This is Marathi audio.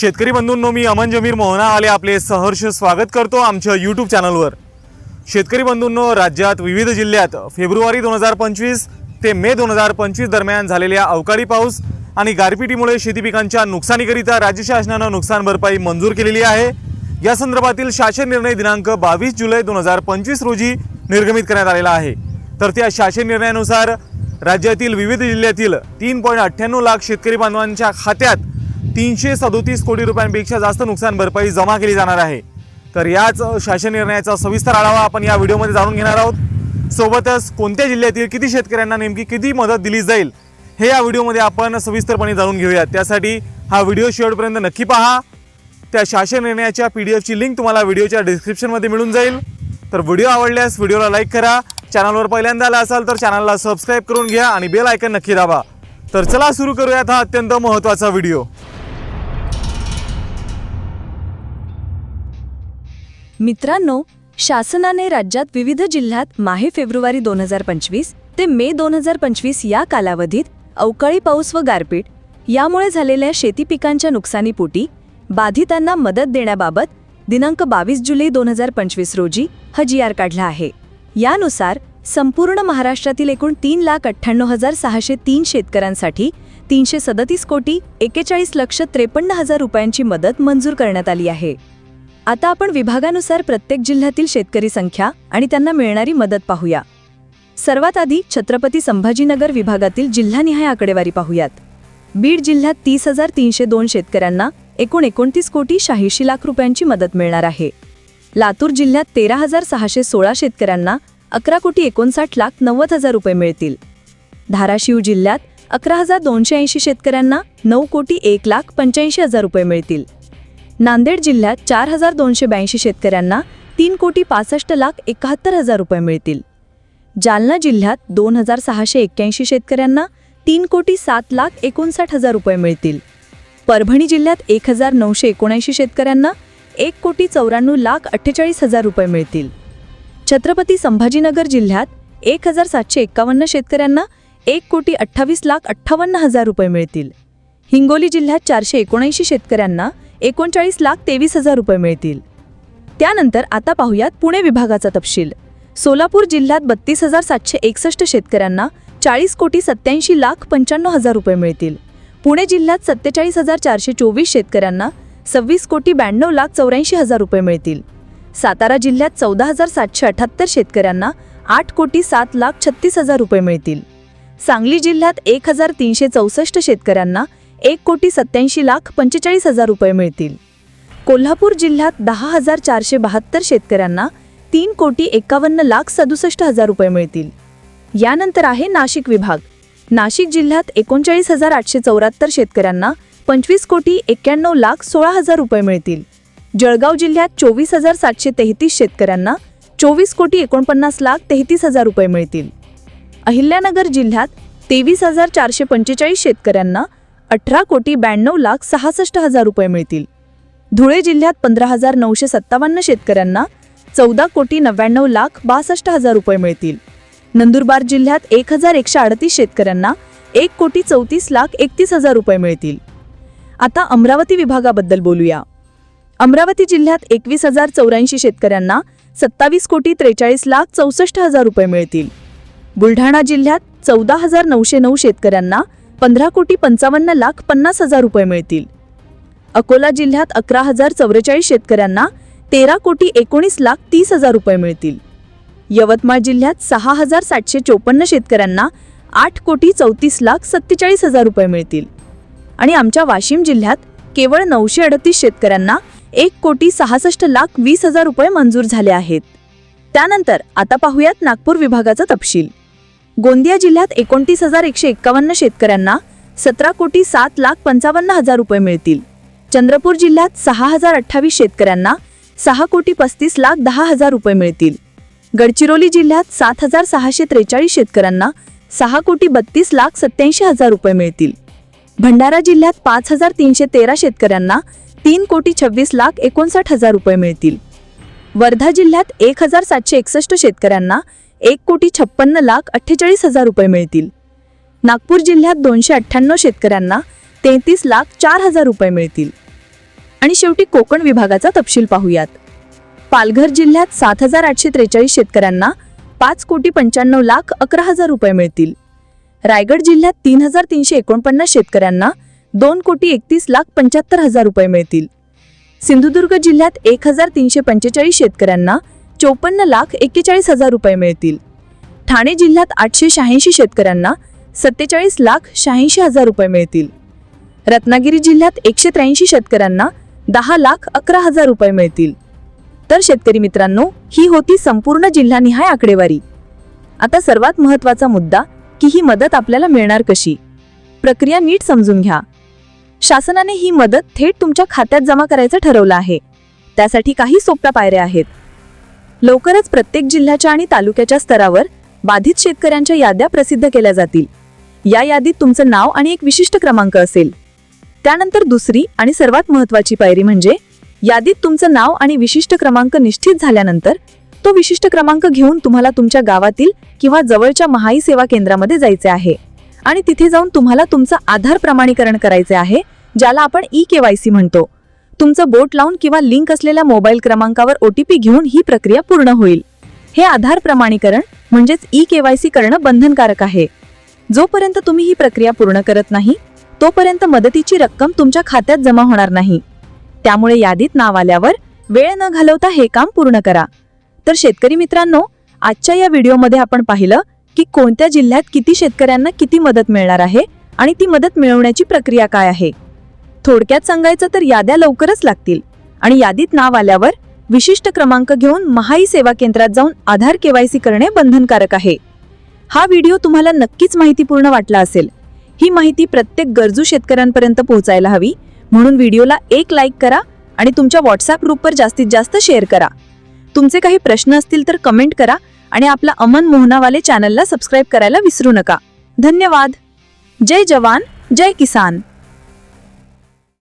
शेतकरी बंधूंनो मी अमन जमीर मोहना आले आपले सहर्ष स्वागत करतो आमच्या यूट्यूब चॅनलवर शेतकरी बंधूंनो राज्यात विविध जिल्ह्यात फेब्रुवारी दोन हजार पंचवीस ते मे दोन हजार पंचवीस दरम्यान झालेल्या अवकाळी पाऊस आणि गारपिटीमुळे शेती पिकांच्या नुकसानीकरिता राज्य शासनानं नुकसान भरपाई मंजूर केलेली आहे. या संदर्भातील शासन निर्णय दिनांक बावीस जुलै दोन हजार पंचवीस रोजी निर्गमित करण्यात आलेला आहे. तर त्या शासन निर्णयानुसार राज्यातील विविध जिल्ह्यातील तीन पॉईंट अठ्ठ्याण्णव लाख शेतकरी बांधवांच्या खात्यात तीनशे सदोतीस कोटी रुपयांपेक्षा जास्त नुकसान भरपाई जमा केली जाणार आहे. तर याच शासन निर्णयाचा सविस्तर आढावा आपण या व्हिडिओमध्ये जाणून घेणार आहोत. सोबतच कोणत्या जिल्ह्यातील किती शेतकऱ्यांना नेमकी किती मदत दिली जाईल हे या व्हिडिओमध्ये आपण सविस्तरपणे जाणून घेऊयात. त्यासाठी हा व्हिडिओ शेवटपर्यंत नक्की पहा. त्या शासन निर्णयाच्या पी डी एफची लिंक तुम्हाला व्हिडिओच्या डिस्क्रिप्शनमध्ये मिळून जाईल. तर व्हिडिओ आवडल्यास व्हिडिओला लाईक करा. चॅनलवर पहिल्यांदा आला असाल तर चॅनलला सबस्क्राईब करून घ्या आणि बेल आयकन नक्की दाबा. तर चला सुरू करूयात हा अत्यंत महत्त्वाचा व्हिडिओ. मित्रांनो शासनाने राज्यात विविध जिल्ह्यात माहे फेब्रुवारी दोन हजार पंचवीस ते मे दोन हजार पंचवीस या कालावधीत अवकाळी पाऊस व गारपीट यामुळे झालेल्या शेती पिकांच्या नुकसानीपोटी बाधितांना मदत देण्याबाबत दिनांक बावीस जुलै दोन हजार पंचवीस रोजी हा जी आर काढला आहे. यानुसार संपूर्ण महाराष्ट्रातील एकूण तीन लाख अठ्ठ्याण्णव हजार सहाशे तीन शेतकऱ्यांसाठी तीनशे सदतीस कोटी एकेचाळीस लक्ष त्रेपन्न हजार रुपयांची मदत मंजूर करण्यात आली आहे. आता आपण विभागानुसार प्रत्येक जिल्ह्यातील शेतकरी संख्या आणि त्यांना मिळणारी मदत पाहूया. सर्वात आधी छत्रपती संभाजीनगर विभागातील जिल्हानिहाय आकडेवारी पाहूयात. बीड जिल्ह्यात तीस हजार तीनशे दोन शेतकऱ्यांना एकूण एकोणतीस कोटी शहाऐंशी लाख रुपयांची मदत मिळणार आहे. लातूर जिल्ह्यात तेरा हजार सहाशे सोळा शेतकऱ्यांना अकरा कोटी एकोणसाठ लाख नव्वद हजार रुपये मिळतील. धाराशिव जिल्ह्यात अकरा हजार दोनशे ऐंशी शेतकऱ्यांना नऊ कोटी एक लाख पंच्याऐंशी हजार रुपये मिळतील. नांदेड जिल्ह्यात चार हजार दोनशे ब्याऐंशी शेतकऱ्यांना तीन कोटी पासष्ट लाख एकाहत्तर हजार रुपये मिळतील. जालना जिल्ह्यात दोन हजार सहाशे एक्क्याऐंशी शेतकऱ्यांना तीन कोटी सात लाख एकोणसाठ हजार रुपये मिळतील. परभणी जिल्ह्यात एक हजार नऊशे एकोणऐंशी शेतकऱ्यांना एक कोटी चौऱ्याण्णव लाख अठ्ठेचाळीस हजार रुपये मिळतील. छत्रपती संभाजीनगर जिल्ह्यात एक हजार सातशे एक्कावन्न शेतकऱ्यांना एक कोटी अठ्ठावीस लाख अठ्ठावन्न हजार रुपये मिळतील. हिंगोली जिल्ह्यात चारशे एकोणऐंशी शेतकऱ्यांना एकोणचाळीस लाख तेवीस हजार रुपये मिळतील. त्यानंतर आता पाहूयात पुणे विभागाचा तपशील. सोलापूर जिल्ह्यात बत्तीस हजार सातशे एकसष्ट शेतकऱ्यांना चाळीस कोटी सत्याऐंशी लाख पंच्याण्णव हजार रुपये मिळतील. पुणे जिल्ह्यात सत्तेचाळीस हजार चारशे चोवीस शेतकऱ्यांना सव्वीस कोटी ब्याण्णव लाख चौऱ्याऐंशी हजार रुपये मिळतील. सातारा जिल्ह्यात चौदा हजार सातशे अठ्याहत्तर शेतकऱ्यांना आठ कोटी सात लाख छत्तीस हजार रुपये मिळतील. सांगली जिल्ह्यात एक हजार तीनशे चौसष्ट शेतकऱ्यांना एक कोटी सत्याऐंशी लाख पंचेचाळीस हजार रुपये मिळतील. कोल्हापूर जिल्ह्यात दहा हजार चारशे बहात्तर शेतकऱ्यांना तीन कोटी एकावन्न लाख सदुसष्ट हजार रुपये मिळतील. यानंतर आहे नाशिक विभाग. नाशिक जिल्ह्यात एकोणचाळीस हजार आठशे चौऱ्याहत्तर शेतकऱ्यांना पंचवीस कोटी एक्क्याण्णव लाख सोळा हजार रुपये मिळतील. जळगाव जिल्ह्यात चोवीस हजार सातशे तेहतीस शेतकऱ्यांना चोवीस कोटी एकोणपन्नास लाख तेहतीस हजार रुपये मिळतील. अहिल्यानगर जिल्ह्यात तेवीस हजार चारशे पंचेचाळीस शेतकऱ्यांना अठरा कोटी ब्याण्णव लाख सहासष्ट हजार रुपये मिळतील. धुळे जिल्ह्यात पंधरा हजार नऊशे सत्तावन्न शेतकऱ्यांना चौदा कोटी नव्याण्णव लाख बासष्ट हजार रुपये मिळतील. नंदुरबार जिल्ह्यात एक हजार एकशे अडतीस शेतकऱ्यांना एक कोटी चौतीस लाख एकतीस हजार रुपये मिळतील. आता अमरावती विभागाबद्दल बोलूया. अमरावती जिल्ह्यात एकवीस हजार चौऱ्याऐंशी शेतकऱ्यांना सत्तावीस कोटी त्रेचाळीस लाख चौसष्ट हजार रुपये मिळतील. बुलढाणा जिल्ह्यात चौदा हजार नऊशे नऊ शेतकऱ्यांना पंधरा कोटी पंचावन्न लाख पन्नास हजार रुपये मिळतील. अकोला जिल्ह्यात अकरा हजार चौवेचाळीस शेतकऱ्यांना तेरा कोटी एकोणीस लाख तीस हजार रुपये मिळतील. यवतमाळ जिल्ह्यात सहा हजार सातशे चोपन्न शेतकऱ्यांना आठ कोटी चौतीस लाख सत्तेचाळीस हजार रुपये मिळतील. आणि आमच्या वाशिम जिल्ह्यात केवळ नऊशे अडतीस शेतकऱ्यांना एक कोटी सहासष्ट लाख वीस हजार रुपये मंजूर झाले आहेत. त्यानंतर आता पाहूयात नागपूर विभागाचा तपशील. गोंदिया जिल्ह्यात एकोणतीस हजार एकशे एक्कावन्न शेतकऱ्यांना सतरा कोटी सात लाख पंचावन्न हजार रुपये मिळतील. चंद्रपूर जिल्ह्यात सहा हजार अठ्ठावीस शेतकऱ्यांना सहा कोटी पस्तीस लाख दहा हजार रुपये मिळतील. गडचिरोली जिल्ह्यात सात हजार सहाशे त्रेचाळीस शेतकऱ्यांना सहा कोटी बत्तीस लाख सत्याऐंशी हजार रुपये मिळतील. भंडारा जिल्ह्यात पाच हजार तीनशे तेरा शेतकऱ्यांना तीन कोटी छव्वीस लाख एकोणसाठ हजार रुपये मिळतील. वर्धा जिल्ह्यात एक हजार सातशे एकसष्ट शेतकऱ्यांना एक कोटी छप्पन्न लाख अठ्ठेचाळीस हजार रुपये मिळतील. नागपूर जिल्ह्यात दोनशे अठ्ठ्याण्णव शेतकऱ्यांना तेहतीस लाख चार हजार रुपये मिळतील. आणि शेवटी कोकण विभागाचा तपशील पाहूयात. पालघर जिल्ह्यात सात हजार आठशे त्रेचाळीस शेतकऱ्यांना पाच कोटी पंच्याण्णव लाख अकरा हजार रुपये मिळतील. रायगड जिल्ह्यात तीन हजार तीनशे एकोणपन्नास शेतकऱ्यांना दोन कोटी एकतीस लाख पंच्याहत्तर हजार रुपये मिळतील. सिंधुदुर्ग जिल्ह्यात एक हजार तीनशे पंचेचाळीस शेतकऱ्यांना चोपन्न लाख एक्केचाळीस हजार रुपये मिळतील. ठाणे जिल्ह्यात आठशे शहाऐंशी शेतकऱ्यांना सत्तेचाळीस लाख शहाऐंशी हजार रुपये मिळतील. रत्नागिरी जिल्ह्यात एकशे त्र्याऐंशी शेतकऱ्यांना दहा लाख अकरा हजार रुपये मिळतील. तर शेतकरी मित्रांनो ही होती संपूर्ण जिल्हानिहाय आकडेवारी. आता सर्वात महत्त्वाचा मुद्दा की ही मदत आपल्याला मिळणार कशी? प्रक्रिया नीट समजून घ्या. शासनाने ही मदत थेट तुमच्या खात्यात जमा करायचं ठरवलं आहे. त्यासाठी काही सोप्या पायऱ्या आहेत. लवकरच प्रत्येक जिल्ह्याच्या आणि तालुक्याच्या स्तरावर बाधित शेतकऱ्यांच्या याद्या प्रसिद्ध केल्या जातील. या यादीत तुमचं नाव आणि एक विशिष्ट क्रमांक असेल. त्यानंतर दुसरी आणि सर्वात महत्त्वाची पायरी म्हणजे यादीत तुमचं नाव आणि विशिष्ट क्रमांक निश्चित झाल्यानंतर तो विशिष्ट क्रमांक घेऊन तुम्हाला तुमच्या गावातील किंवा जवळच्या महाई सेवा केंद्रामध्ये जायचे आहे. आणि तिथे जाऊन तुम्हाला तुमचं आधार प्रमाणीकरण करायचे आहे ज्याला आपण ई केवायसी म्हणतो. तुमचं बोट लावून किंवा लिंक असलेल्या मोबाईल क्रमांकावर ओटीपी घेऊन ही प्रक्रिया पूर्ण होईल. हे आधार प्रमाणीकरण म्हणजेच ई केवायसी करणं बंधनकारक आहे. जोपर्यंत तुम्ही ही प्रक्रिया पूर्ण करत नाही तोपर्यंत मदतीची रक्कम तुमच्या खात्यात जमा होणार नाही. त्यामुळे यादीत नाव आल्यावर वेळ न घालवता हे काम पूर्ण करा. तर शेतकरी मित्रांनो आजच्या या व्हिडिओमध्ये आपण पाहिलं की कोणत्या जिल्ह्यात किती शेतकऱ्यांना किती मदत मिळणार आहे आणि ती मदत मिळवण्याची प्रक्रिया काय आहे? थोडक्यात सांगायचं तर याद्या लवकरच लागतील. आणि यादीत नाव आल्यावर विशिष्ट क्रमांक घेऊन महाई सेवा केंद्रात जाऊन आधार केवायसी करणे बंधनकारक आहे. हा व्हिडिओ तुम्हाला नक्कीच माहितीपूर्ण वाटला असेल. ही माहिती प्रत्येक गरजू शेतकऱ्यांपर्यंत पोहोचायला हवी. म्हणून व्हिडिओला एक लाईक करा आणि तुमच्या व्हॉट्सअप ग्रुपवर जास्तीत जास्त शेअर करा. तुमचे काही प्रश्न असतील तर कमेंट करा आणि आपला अमन मोहनावाले चॅनलला सबस्क्राईब करायला विसरू नका. धन्यवाद. जय जवान जय किसान.